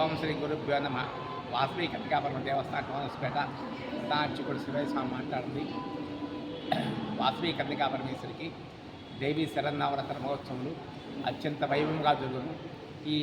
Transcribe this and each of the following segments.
ఓం శ్రీ గురుభ్యో నమ. వాసవి కనకాపురం దేవస్థానం కోనస్పేట. అర్చకుడు శివయ్య స్వామి మాట్లాడింది వాసవి కనకాపరమేశ్వరికి దేవి శరన్నవరత్న మహోత్సవములు అత్యంత వైభవంగా జరుగును. ఈ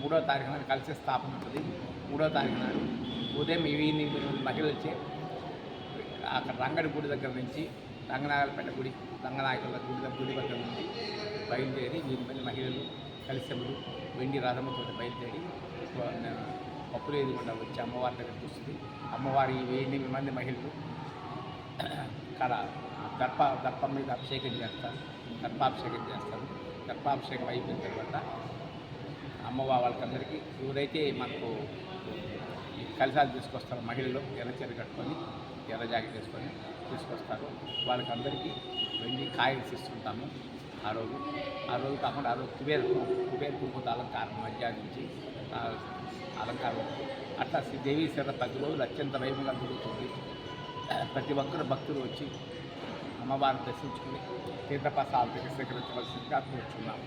మూడో తారీఖు నాడు కలిసి స్థాపన ఉంటుంది. మూడో తారీఖు నాడు ఉదయం ఈవినింగ్ మహిళలు వచ్చి అక్కడ రంగడి గుడి దగ్గర నుంచి రంగనాయకులపేట గుడి రంగనాయకుల గుడి దగ్గర గుడి దగ్గర నుంచి బయలుదేరి వీరి మహిళలు కలిసెములు వెండి రథముతో బయలుదేరి పప్పులు ఎదుగుండా వచ్చి అమ్మవారి దగ్గర చూస్తుంది అమ్మవారి వెయ్యి ఎనిమిది మంది మహిళలు ఇక్కడ దర్ప దర్పం మీద అభిషేకం చేస్తారు. దర్పాభిషేకం చేస్తారు. దర్పాభిషేకం అయిపోయిన తర్వాత అమ్మవారి వాళ్ళకందరికీ ఎవరైతే మనకు కలిసాలు తీసుకొస్తారు మహిళలు ఎర్రచీర కట్టుకొని ఎర్ర జాకెట్ తీసుకొని తీసుకొస్తారు. వాళ్ళకందరికీ వెళ్ళి వెండి కాయలు ఇస్తుంటాము. ఆ రోజు ఆ రోజు కాకుండా ఆ రోజు కుబేర కుబేర కుంకుత అలంకారం మధ్యాహ్నం నుంచి అలంకారం. అట్లా శ్రీ దేవీ శర ప్రతి రోజులు అత్యంత వైభవంగా జరుగుతుంది. ప్రతి ఒక్కరు భక్తులు వచ్చి అమ్మవారిని దర్శించుకుని తీర్థప్రసాదాలు స్వీకరించవలసిందిగా కూర్చున్నాము.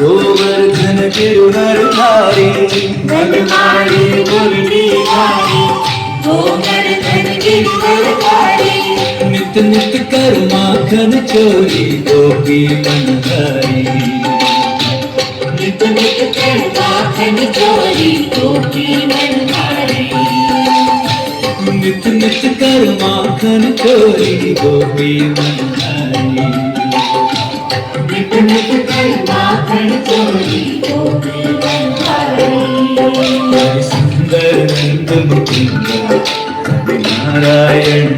गोवर्धन धारी। मन मारी मुरली धारी। नित नित कर माखन चोरी गोपी मन धारी। नित नित कर माखन चोरी गोपी मन धारी। नित नित कर माखन चोरी गोपी मन धारी। నారాయణ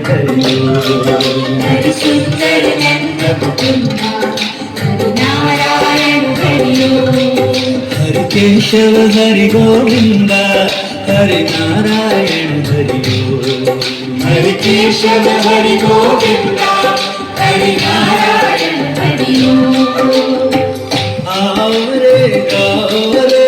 హరి కేశవ హరి గోవింద హరి నారాయణ హరి హరి కేశవ హరి గోవింద హరి నారాయణ హరి গাও রে গাও রে